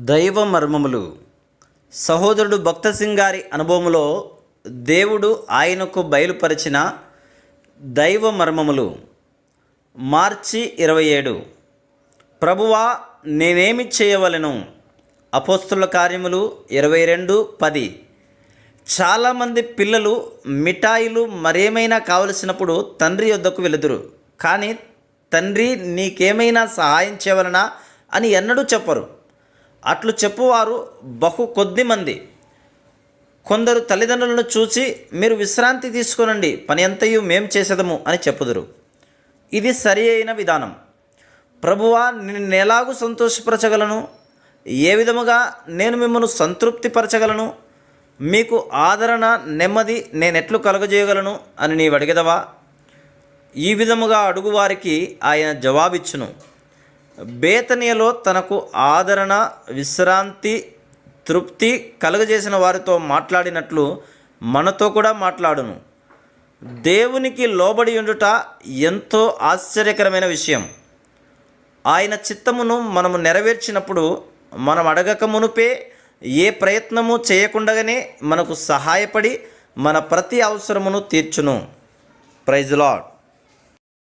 దైవ మర్మములు సహోదరుడు భక్త సింగ్ గారి అనుభవంలో దేవుడు ఆయనకు బయలుపరిచిన దైవ మర్మములు మార్చి ఇరవై ఏడు. ప్రభువా నేనేమి చేయవలెను? అపోస్తుల కార్యములు ఇరవై రెండు పది. చాలామంది పిల్లలు మిఠాయిలు మరేమైనా కావలసినప్పుడు తండ్రి వద్దకు వెలుదురు. కానీ తండ్రి నీకేమైనా సహాయం చేయవలనా అని ఎన్నడూ చెప్పరు. అట్లు చెప్పువారు బహు కొద్ది మంది. కొందరు తల్లిదండ్రులను చూసి మీరు విశ్రాంతి తీసుకునండి పని ఎంతయు మేం చేసేదము అని చెప్పుదురు. ఇది సరి అయిన విధానం. ప్రభువా నిన్ను ఎలాగూ సంతోషపరచగలను. ఏ విధముగా నేను మిమ్మల్ని సంతృప్తిపరచగలను? మీకు ఆదరణ నెమ్మది నేనెట్లు కలుగజేయగలను అని నీవు అడిగదవా? ఈ విధముగా అడుగువారికి ఆయన జవాబిచ్చును. బేతనియలో తనకు ఆదరణ విశ్రాంతి తృప్తి కలుగజేసిన వారితో మాట్లాడినట్లు మనతో కూడా మాట్లాడును. దేవునికి లోబడి ఉండుట ఎంతో ఆశ్చర్యకరమైన విషయం. ఆయన చిత్తమును మనము నెరవేర్చినప్పుడు మనం అడగక మునుపే ఏ ప్రయత్నము చేయకుండగానే మనకు సహాయపడి మన ప్రతి అవసరమును తీర్చును. Praise lord